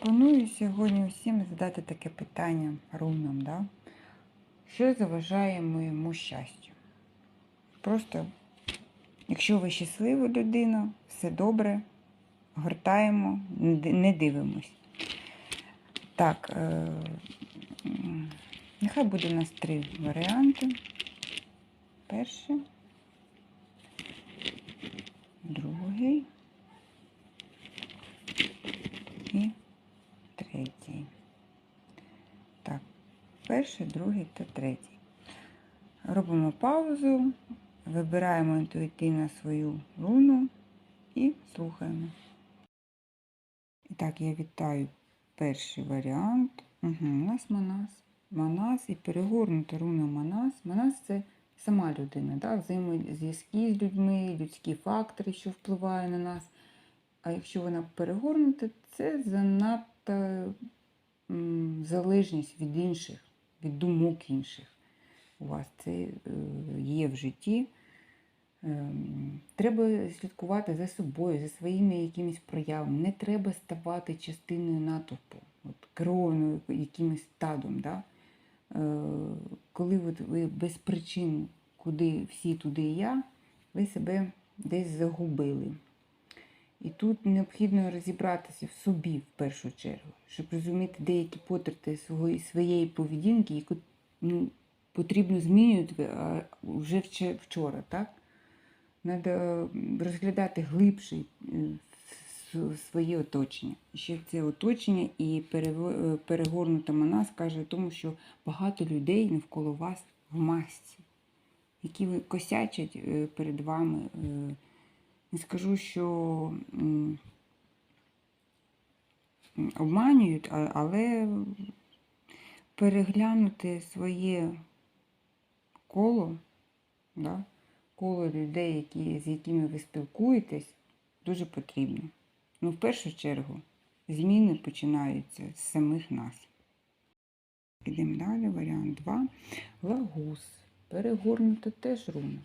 Пропоную сьогодні усім задати таке питання рунам, да? що заважає моєму щастю? Просто, якщо ви щаслива людина, все добре, гортаємо, не дивимось. Так, е, нехай буде у нас три варіанти. Перший, другий і третій. Так, перший, другий та третій. Робимо паузу, вибираємо інтуїтивно свою руну і слухаємо. І так, я вітаю перший варіант. Угу, у нас Манас. Манас і перегорнута руна Манас. Манас це сама людина, да? взаємозв'язки з людьми, людські фактори, що впливають на нас. А якщо вона перегорнута, це занадто залежність від інших, від думок інших. У вас це е, є в житті. Ем, Треба слідкувати за собою, за своїми якимись проявами. Не треба ставати частиною натовпу, от, керованою якимось стадом. Да? Е, Коли от ви без причин, куди всі туди і я, ви себе десь загубили. І тут необхідно розібратися в собі в першу чергу, щоб розуміти деякі потрати своєї поведінки, яку ну, потрібно змінювати вже вчора, так? Треба розглядати глибше е, своє оточення. Ще це оточення і е, перегорнута мана скаже тому, що багато людей навколо вас в масці, які косячать е, перед вами. Не скажу, що обманюють, але переглянути своє коло, да, коло людей, які, з якими ви спілкуєтесь, дуже потрібно. Ну, в першу чергу, зміни починаються з самих нас. Ідемо далі, варіант 2. Лагус. Перегорнута теж руна.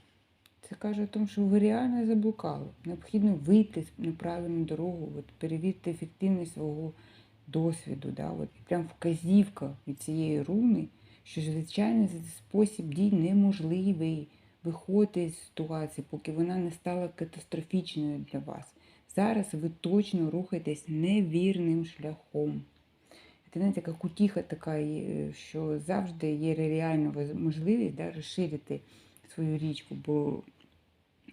Це каже о тому, що ви реально заблукали. Необхідно вийти на правильну дорогу, от, перевірити ефективність свого досвіду. Да? От, прям вказівка від цієї руни, що звичайний спосіб дій неможливий. Виходьте з ситуації, поки вона не стала катастрофічною для вас. Зараз ви точно рухаєтесь невірним шляхом. Це знаєте, як утіха така, що завжди є реальна можливість да, розширити свою річку, бо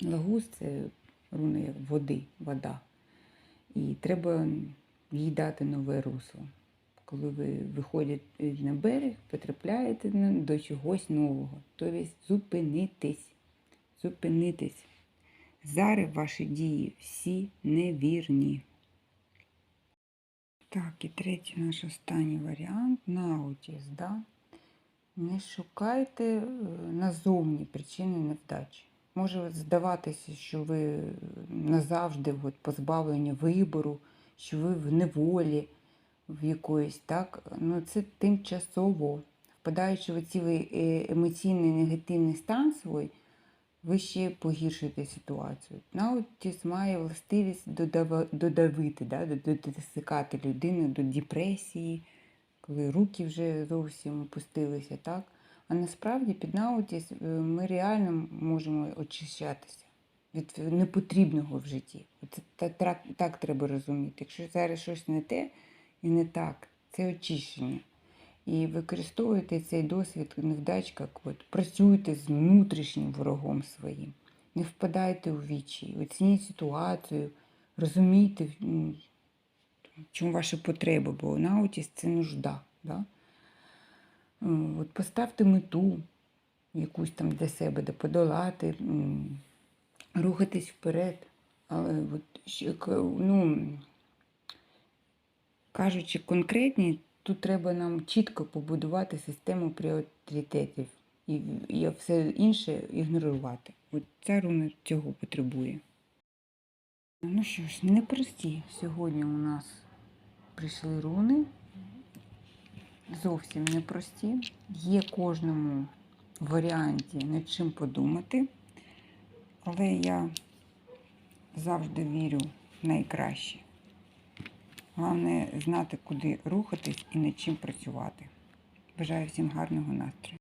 лагус це руна як води, вода. І треба їй дати нове русло. Коли ви виходите на берег, потрапляєте до чогось нового. Тобто зупинитись. Зупинитись. Зараз ваші дії всі невірні. Так, і третій наш останній варіант наутіс, да? Не шукайте е, назовні причини невдачі. Може здаватися, що ви назавжди от, позбавлені вибору, що ви в неволі в якоїсь, так? Ну, це тимчасово. Впадаючи в цей емоційний негативний стан свій, ви ще погіршуєте ситуацію. Наутіс має властивість додавити, да? дод- досикати людину до депресії, коли руки вже зовсім опустилися, так? А насправді під наутіс е, ми реально можемо очищатися від непотрібного в житті. Це так, так треба розуміти. Якщо зараз щось не те і не так, це очищення. І використовуйте цей досвід невдач, як от, працюйте з внутрішнім ворогом своїм. Не впадайте у вічі, оцініть ситуацію, розумійте, чому ваша потреба, бо наутіс це нужда. Да? Е, От поставте мету якусь там для себе, де подолати, рухатись вперед. Але от, ну, кажучи конкретні, тут треба нам чітко побудувати систему пріоритетів і, і все інше ігнорувати. От ця руна цього потребує. Ну що ж, непрості сьогодні у нас прийшли руни. Зовсім непрості. Є кожному варіанті над чим подумати. Але я завжди вірю в найкраще. Головне знати, куди рухатись і над чим працювати. Бажаю всім гарного настрою.